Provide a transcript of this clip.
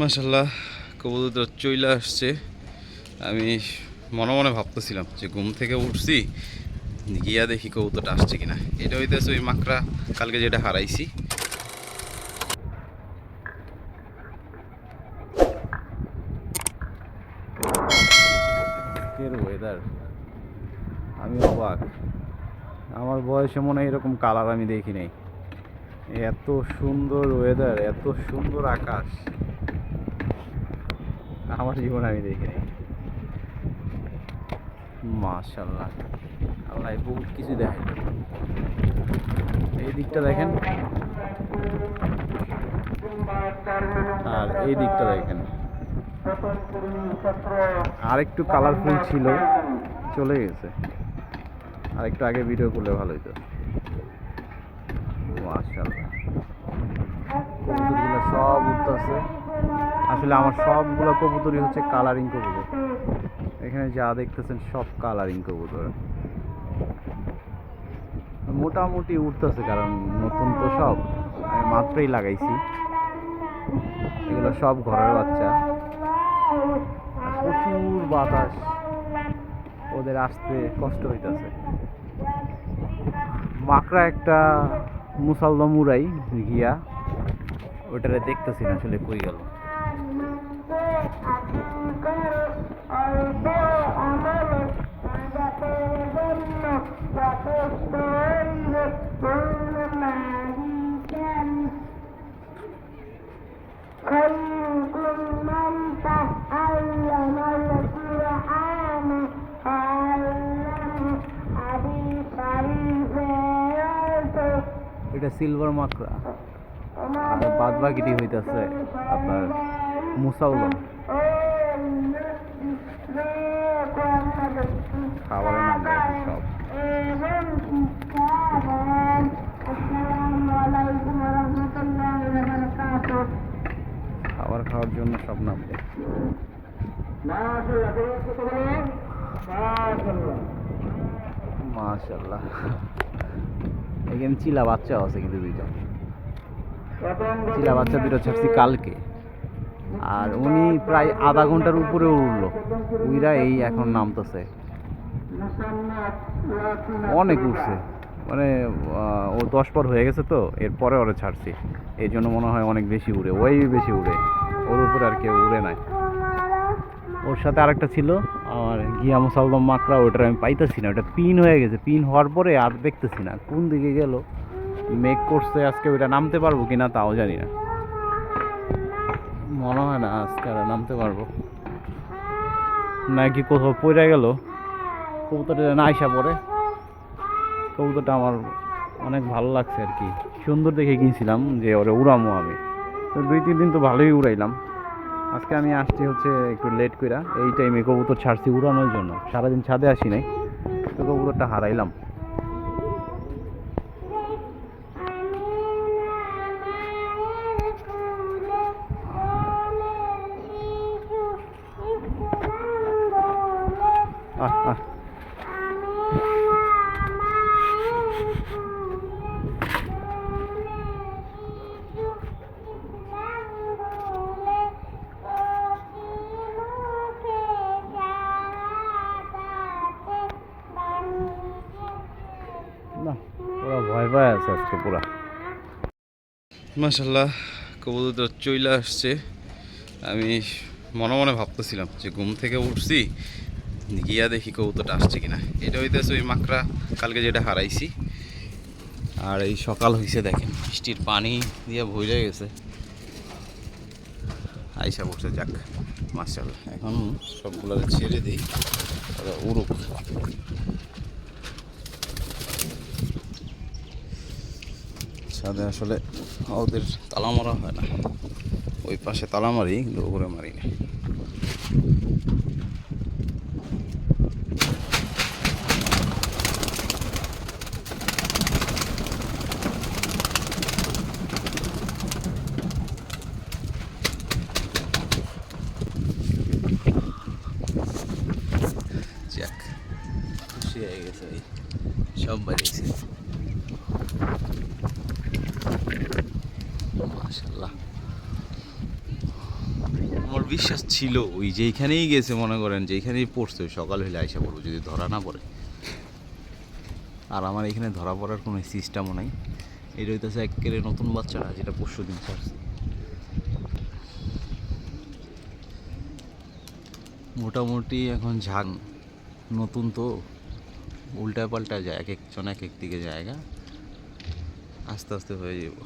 মাসাল্লাহ কবুতর চইলা আসছে। আমি মনে মনে ভাবতেছিলাম যে ঘুম থেকে উঠছি, গিয়া দেখি কবুতরটা আসছে কিনা। এটা হইতেছে ওই মাকড়া, কালকে যেটা হারাইছি। ওয়েদার আমি অবাক। আমার বয়সে মনে হয় এরকম কালার আমি দেখি নাই। এত সুন্দর ওয়েদার এত সুন্দর আকাশ। আমার জীবনে আমি দেখি নাই। মাশাল্লাহ আল্লাহ বহুত কিছু দেখাই এই দিকটা দেখেন। আর এই দিকটা দেখেন। আর একটু কালারফুল ছিল, চলে গেছে। আর একটু আগে ভিডিও করলে ভালো হতো কবুতরগুলো সব উঠতেছে। আসলে আমার সবগুলো কবুতরই হচ্ছে কালারিং কবুতর। এখানে যা দেখতেছেন সব কালারিং কবুতর। মোটামুটি উঠতেছে কারণ নতুন তো সব। মাত্রই লাগাইছি। এগুলো সব ঘরের বাচ্চা। প্রচুর বাতাস। ওদের আসতে কষ্ট হইতেছে। মাকড়া একটা মুসালদম উড়াই গিয়া ওটারে দেখতেছি না আসলে কই গেল। خيركم من تعلم القرآن وعلمه حديث البيت এটা সিলভার মাকড়া আর বাদ বাকিটি হইতাছে আপনার মুসাউলম খাবারের নাম সব খাবার খাওয়ার জন্য সব নাম মাশাল্লাহ এখানে চিলা বাচ্চাও আছে কিন্তু দুইটা। চিলা বাচ্চা দুটো ছাড়ছি কালকে। আর উনি প্রায় আধা ঘণ্টার উপরে উঠল উইরা এই এখন নামতেছে। অনেক উঠছে মানে ও দশ পর হয়ে গেছে তো, এরপরে ওরা ছাড়ছি। এই জন্য মনে হয় অনেক বেশি উড়ে, ওই বেশি উড়ে। ওর উপরে আর কেউ উড়ে নাই। ওর সাথে আরেকটা ছিল, আমার গিয়া মুসালদম মাকড়া ওটার আমি পাইতেছি না। ওটা পিন হয়ে গেছে। পিন হওয়ার পরে আর দেখতেছি না। কোন দিকে গেল? মেক করছে আজকে, ওইটা নামতে পারব কিনা তাও জানি না। মনে হয় না, আজকে আর নামতে পারব। নাকি কোথাও পড়ে গেল। কবুতরটা না আইসা পড়ে। কবুতরটা আমার অনেক ভালো লাগছে আর কি। সুন্দর দেখে কিনছিলাম যে ওরে উড়ামো আমি। তো দুই, তিন দিন তো ভালোই উড়াইলাম। আজকে আমি আসছি হচ্ছে একটু লেট কইরা। এই টাইমে কবুতর ছাড়ছি উড়ানোর জন্য। সারাদিন ছাদে আসি নাই। তো কবুতরটা হারাইলাম। ভয় ভয় আছে মাসাল্লাহ কবুতর চইলা আসছে। আমি মনে মনে ভাবতেছিলাম যে ঘুম থেকে উঠছি গিয়া দেখি কবুতরটা আসছে কিনা। এটা হইতেছে ওই মাকড়া, কালকে যেটা হারাইছি। আর এই সকাল হয়েছে দেখেন, বৃষ্টির পানি দিয়ে ভরে গেছে। আইসা পড়ছে, যাক মাসাল্লাহ এখন সবগুলো ছেড়ে দিই ওরা উড়ুক। ছাদে আসলে ওদের তালা মারা হয় না। ওই পাশে তালা মারি কিন্তু ওপরে মারি না যাক খুশি হয়ে গেছে সব বাড়িয়েছে। মাশাল্লাহ বিশ্বাস ছিল ওই যেইখানেই গেছে, মনে করেন যেইখানেই পড়ছে সকাল হলে আইসা পড়ব, যদি ধরা না পড়ে। আর আমার এখানে ধরা পড়ার কোনো সিস্টেমও নাই। এটা হইতেছে একেবারে নতুন বাচ্চারা যেটা পরশু দিন ছাড়ছি। মোটামুটি এখন ঝাং। নতুন তো। উল্টা পাল্টা যায় এক একজন এক এক দিকে জায়গা। আস্তে আস্তে হয়ে যাব।